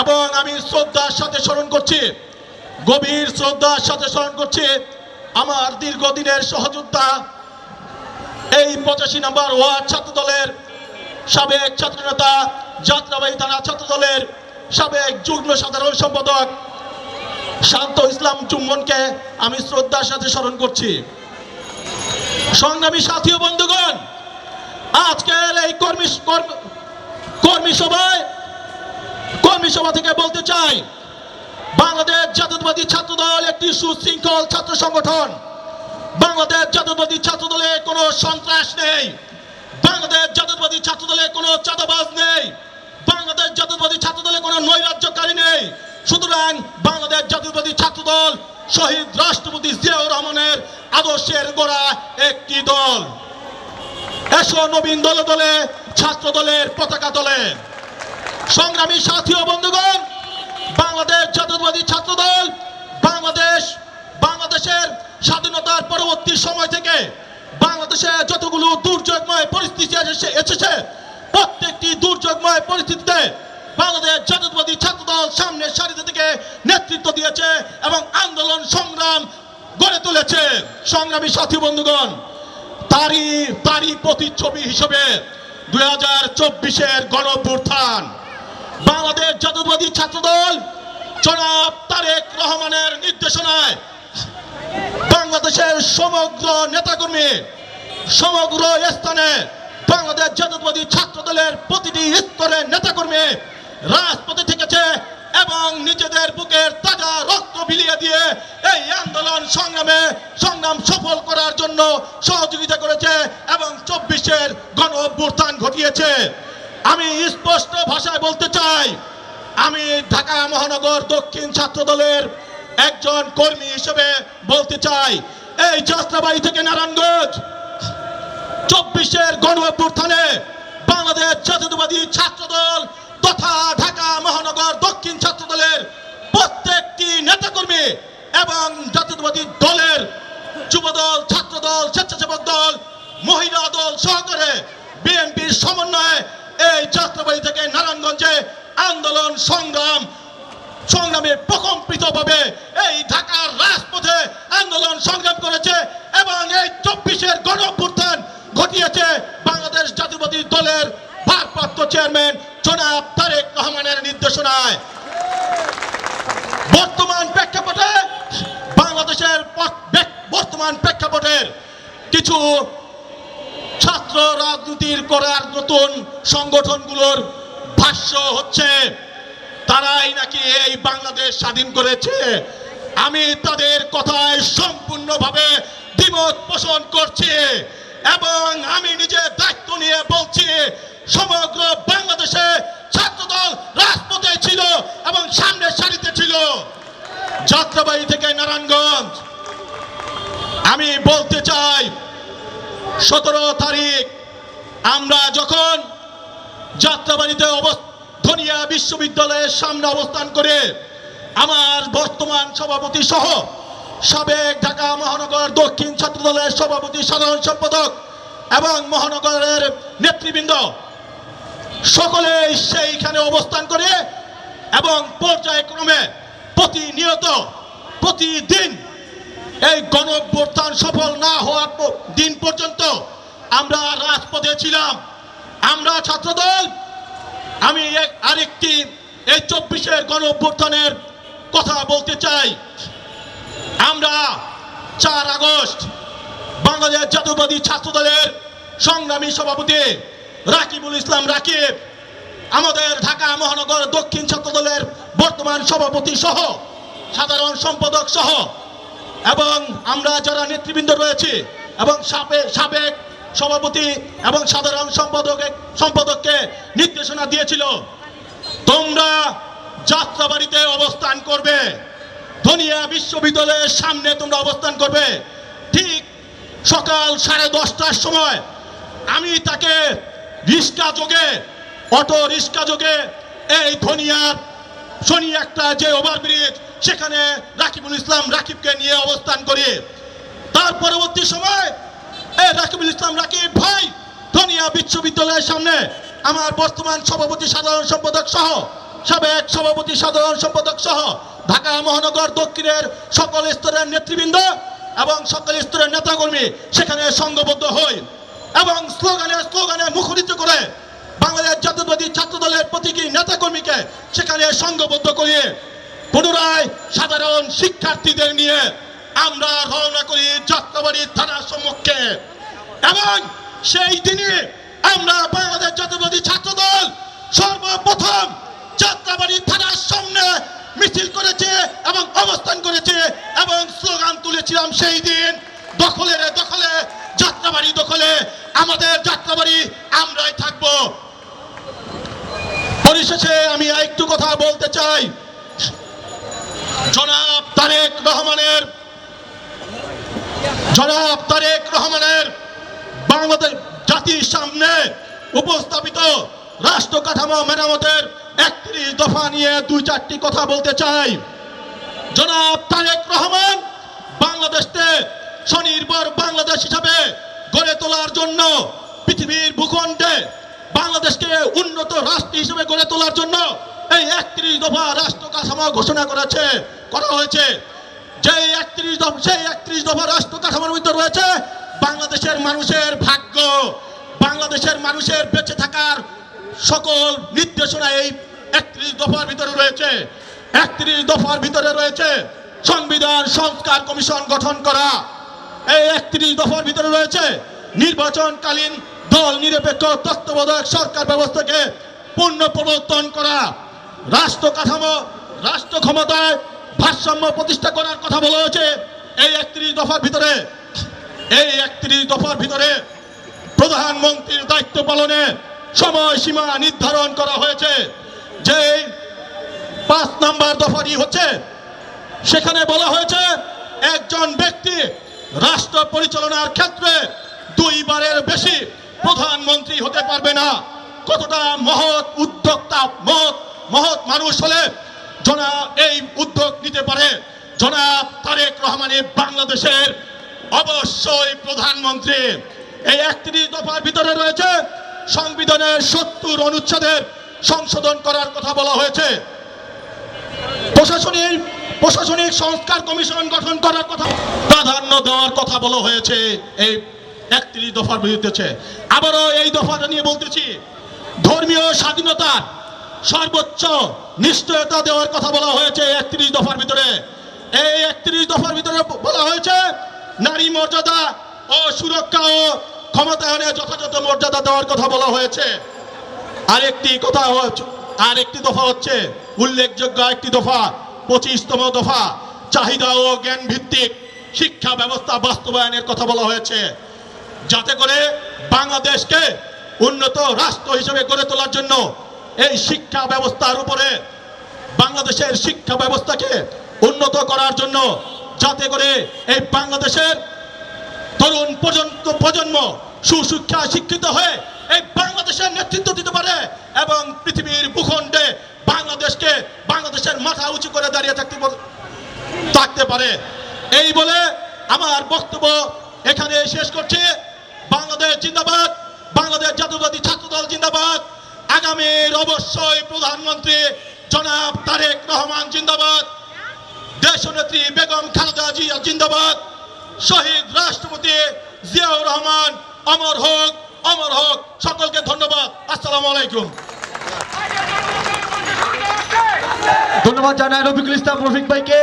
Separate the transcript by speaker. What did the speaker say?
Speaker 1: এবং আমি শ্রদ্ধার সাথে স্মরণ করছি, গভীর শ্রদ্ধার সাথে স্মরণ করছি আমার দীর্ঘদিনের সহযোদ্ধা, এই পঁচাশি নম্বর ওয়ার্ড ছাত্র দলের সাবেক ছাত্রনেতা যাত্রাবাড়ি থানা ছাত্র দলের সাবেক যুগ্ম সাধারণ সম্পাদক শান্ত ইসলাম চুম্বনকে আমি শ্রদ্ধার সাথে স্মরণ করছি। সংগ্রামী সাথী বন্ধুগণ, আজকের এই কর্ম- কর্মী সভায় কর্মী সভা থেকে বলতে চাই, বাংলাদেশ জাতীয়তাবাদী ছাত্র দল একটি সুশৃঙ্খল ছাত্র সংগঠন। বাংলাদেশ জাতীয়তাবাদী ছাত্র দলে কোনো সন্ত্রাস নেই। বাংলাদেশ জাতীয়তাবাদী ছাত্র দলে কোনো চাঁদাবাজ নেই। বাংলাদেশ জাতীয়তাবাদী ছাত্র দলে কোনো নৈরাজ্যকারী নেই। সুতরাং বাংলাদেশ জাতীয়তাবাদী ছাত্র দল শহীদ রাষ্ট্রপতি জিয়াউর রহমানের আদর্শের গোড়া একটি দল। এসো নবীন দলে দলে ছাত্র দলের পতাকা দলে সংগ্রামী সাথী ও বন্ধুগণ, বাংলাদেশ জাতীয়তাবাদী ছাত্র দল বাংলাদেশ, বাংলাদেশের স্বাধীনতার পরবর্তী সময় থেকে বাংলাদেশে যতগুলো দুর্যোগময় পরিস্থিতি এসেছে প্রত্যেকটি দুর্যোগময় পরিস্থিতিতে বাংলাদেশ জাতীয়তাবাদী ছাত্র দল সামনের সারিতে থেকে নেতৃত্ব দিয়েছে এবং আন্দোলন, সংগ্রাম গড়ে তুলেছে। সংগ্রামী সাথী বন্ধুগণ, তারই তারই প্রতিচ্ছবি হিসেবে দুই হাজার চব্বিশের গণভ্যুত্থান বাংলাদেশ জাতীয়তাবাদী ছাত্রদল জনাব তারেক রহমানের নির্দেশনায় বাংলাদেশের সমগ্র নেতাকর্মী, সমগ্র স্থানে বাংলাদেশ জাতীয়তাবাদী ছাত্র দলের প্রতিটি স্তরের নেতাকর্মী রাজপথে থেকেছে এবং নিজেদের বুকের তাজা রক্ত বিলিয়ে দিয়ে এই আন্দোলন সংগ্রামে সংগ্রাম সফল করার জন্য সহযোগিতা করেছে এবং চব্বিশের গণ অভ্যুত্থান ঘটিয়েছে। আমি স্পষ্ট ভাষায় বলতে চাই, আমি ঢাকা মহানগর দক্ষিণ ছাত্র দলের একজন কর্মী হিসেবে বলতে চাই, এই যাত্রাবাড়ি থেকে নারায়ণগঞ্জ চব্বিশের গণ অভ্যুত্থানে বাংলাদেশ জাতীয়তাবাদী ছাত্র দল তথা ঢাকা মহানগর দক্ষিণ ছাত্র দলের প্রত্যেকটি নেতাকর্মী এবং জাতীয়তাবাদী দলের যুবদল ছাত্র দল স্বেচ্ছাসেবক দল, মহিলা দল সহকারে বিএনপির সমন্বয়ে এই যাত্রাবাড়ি থেকে নারায়ণগঞ্জে আন্দোলন, সংগ্রাম, সংগ্রামে প্রকম্পিতভাবে এই ঢাকার রাজপথে আন্দোলন, সংগ্রাম করেছে এবং এই চব্বিশের গণ ঘটিয়েছে বাংলাদেশ জাতীয়বাদী দলের ভারপ্রাপ্ত চেয়ারম্যান জনাব তারেক রহমানের নির্দেশনায়। বর্তমান প্রেক্ষাপটে বাংলাদেশের বর্তমান প্রেক্ষাপটের কিছু ছাত্র রাজনীতির করার নতুন সংগঠনগুলোর ভাষ্য হচ্ছে, তারাই নাকি এই বাংলাদেশ স্বাধীন করেছে। আমি তাদের কথায় সম্পূর্ণভাবে দ্বিমত পোষণ করছি এবং আমি নিজে দায়িত্ব নিয়ে বলছি, সমগ্র বাংলাদেশে ছাত্রদল রাজপথে ছিল এবং সামনের সারিতে ছিল। যাত্রাবাড়ি থেকে নারায়ণগঞ্জ। আমি বলতে চাই সতেরো তারিখ, আমরা যখন যাত্রাবাড়িতে ধনিয়া বিশ্ববিদ্যালয়ের সামনে অবস্থান করে আমার বর্তমান সভাপতি সহ সাবেক ঢাকা মহানগর দক্ষিণ ছাত্র দলের সভাপতি, সাধারণ সম্পাদক এবং মহানগরের নেতৃবৃন্দ সকলে সেইখানে অবস্থান করে এবং পর্যায়ক্রমে প্রতিনিয়ত, প্রতিদিন এই গণভ্যুত্থান সফল না হওয়ার দিন পর্যন্ত আমরা রাজপথে ছিলাম। আমরা ছাত্রদল। আমি আরেকটি এই চব্বিশের গণ কথা বলতে চাই। আমরা চার আগস্ট বাংলাদেশ জাতীয়বাদী ছাত্রদলের সংগ্রামী সভাপতি রাকিবুল ইসলাম রাকিব, আমাদের ঢাকা মহানগর দক্ষিণ ছাত্রদলের বর্তমান সভাপতি সহ সাধারণ সম্পাদক সহ এবং আমরা যারা নেতৃবৃন্দ রয়েছে এবং সাবেক সাবেক সভাপতি এবং সাধারণ সম্পাদক, সম্পাদককে নির্দেশনা দিয়েছিল, তোমরা যাত্রাবাড়িতে অবস্থান করবে। ধনিয়া বিশ্ববিদ্যালয়ের সামনে তোমরা অবস্থান করবে। ঠিক সকাল সাড়ে দশটার সময় আমি তাকে রিক্সা যোগে, অটো রিক্সা যোগে এই ধনিয়ার শনি একটা যে ওভারব্রিজ সেখানে রাকিবুল ইসলাম রাকিবকে নিয়ে অবস্থান করি। তার পরবর্তী সময় এই রাকিবুল ইসলাম রাকিব ভাই, ধনিয়া বিশ্ববিদ্যালয়ের সামনে আমার বর্তমান সভাপতি সাধারণ সম্পাদক সহ, সাবেক সভাপতি সাধারণ সম্পাদক সহ, ঢাকা মহানগর দক্ষিণের সকল স্তরের নেতৃবৃন্দ এবং সকল স্তরের নেতাকর্মী সেখানে সংঘবদ্ধ হই এবং স্লোগানে স্লোগানে মুখরিত করে বাংলাদেশ জাতীয়বাদী ছাত্র দলের প্রতীকী নেতাকর্মীকে সেখানে সংঘবদ্ধ করিয়ে পুনরায় সাধারণ শিক্ষার্থীদের নিয়ে আমরা রওনা করি যাত্রাবাড়ি থানার সম্মুখে। এবং সেই দিনে আমরা বাংলাদেশ জাতীয়বাদী ছাত্র দল সর্বপ্রথম যাত্রাবাড়ি থানার সামনে মিছিল করেছে এবং অবস্থান করেছে এবং স্লোগান তুলেছিলাম সেই দিন দখলের দখলে যাত্রাবাড়ি দখলে, আমাদের যাত্রাবাড়ি আমরাই থাকব। পরিশেষে আমি একটু কথা বলতে চাই। জনাব তারেক রহমানের, জনাব তারেক রহমানের বাংলাদেশ জাতির সামনে উপস্থাপিত রাষ্ট্র কাঠামো মেরামতের একত্রিশ দফা নিয়ে দুই চারটি কথা বলতে চাই। জনাব তারেক রহমান বাংলাদেশকে স্বনির্ভর বাংলাদেশ হিসাবে গড়ে তোলার জন্য পৃথিবীর ভূখণ্ডে বাংলাদেশকে উন্নত রাষ্ট্র হিসেবে গড়ে তোলার জন্য এই একত্রিশ দফা রাষ্ট্র কাঠামো ঘোষণা করেছে, করা হয়েছে। যে একত্রিশ দফা, সেই একত্রিশ দফা রাষ্ট্র কাঠামোর মধ্যে রয়েছে বাংলাদেশের মানুষের ভাগ্য। বাংলাদেশের মানুষের বেঁচে থাকার সকল নির্দেশনা এই একত্রিশ দফার ভিতরে রয়েছে। একত্রিশ দফার ভিতরে রয়েছে সংবিধান সংস্কার কমিশন গঠন করা। এই একত্রিশ দফার ভিতরে রয়েছে নির্বাচনকালীন দল নিরপেক্ষ তত্ত্বাবধায়ক সরকার ব্যবস্থাকে পূর্ণ প্রবর্তন করা। রাষ্ট্র কাঠামো, রাষ্ট্র ক্ষমতায় ভারসাম্য প্রতিষ্ঠা করার কথা বলা হয়েছে এই একত্রিশ দফার ভিতরে। এই একত্রিশ দফার ভিতরে প্রধানমন্ত্রীর দায়িত্ব পালনে সময়সীমা নির্ধারণ করা হয়েছে। যে পাঁচ নাম্বার দফাটি হচ্ছে, সেখানে বলা হয়েছে একজন ব্যক্তি রাষ্ট্র পরিচালনার ক্ষেত্রে দুইবারের বেশি প্রধানমন্ত্রী হতে পারবে না। কতটা মহৎ উদ্যোক্তা, মহৎ মহৎ মানুষ হলে জনাব এই উদ্যোগ নিতে পারে। জনাব তারেক রহমানের বাংলাদেশের অবশ্যই প্রধানমন্ত্রী। এই একত্রিশ দফার ভিতরে রয়েছে সংবিধানের সত্তর অনুচ্ছেদের সংশোধন করার কথা বলা হয়েছে। প্রশাসনিক প্রশাসনিক সংস্কার কমিশন গঠন করার কথা প্রাধান্য দেওয়ার কথা বলা হয়েছে এই একত্রিশ দফার বিরুদ্ধে। আবারও এই দফাটা নিয়ে বলতেছি, ধর্মীয় স্বাধীনতার সর্বোচ্চ নিশ্চয়তা দেওয়ার কথা বলা হয়েছে একত্রিশ দফার ভিতরে। এই একত্রিশ দফার ভিতরে বলা হয়েছে, নারী মর্যাদা ও সুরক্ষা ও ক্ষমতায়নে যথাযথ মর্যাদা দেওয়ার কথা বলা হয়েছে। আরেকটি কথা আরেকটি দফা হচ্ছে, উল্লেখযোগ্য একটি দফা, পঁচিশতম দফা, চাহিদা ও জ্ঞান ভিত্তিক শিক্ষা ব্যবস্থা বাস্তবায়নের কথা বলা হয়েছে। যাতে করে বাংলাদেশকে উন্নত রাষ্ট্র হিসেবে গড়ে তোলার জন্য এই শিক্ষা ব্যবস্থার উপরে বাংলাদেশের শিক্ষা ব্যবস্থাকে উন্নত করার জন্য যাতে করে এই বাংলাদেশের তরুণ প্রজন্ম সুশিক্ষা শিক্ষিত হয়ে এই বাংলাদেশের নেতৃত্ব দিতে পারে এবং পৃথিবীর ভূখণ্ডে বাংলাদেশকে বাংলাদেশের মাথা উঁচু করে দাঁড়িয়ে থাকতে থাকতে পারে। এই বলে আমার বক্তব্য এখানে শেষ করছি। বাংলাদেশ জিন্দাবাদ, বাংলাদেশ জাতীয়বাদী ছাত্রদল জিন্দাবাদ। আগামীর অবশ্যই প্রধানমন্ত্রী জনাব তারেক রহমান জিন্দাবাদ, দেশনেত্রী বেগম খালেদা জিয়া জিন্দাবাদ, শহীদ রাষ্ট্রপতি জিয়াউর রহমান, অমর হোক অমর হোক। সকলকে ধন্যবাদ। আসসালামু আলাইকুম।
Speaker 2: ধন্যবাদ জানাই রফিকুল ইসলাম, রফিক ভাইকে।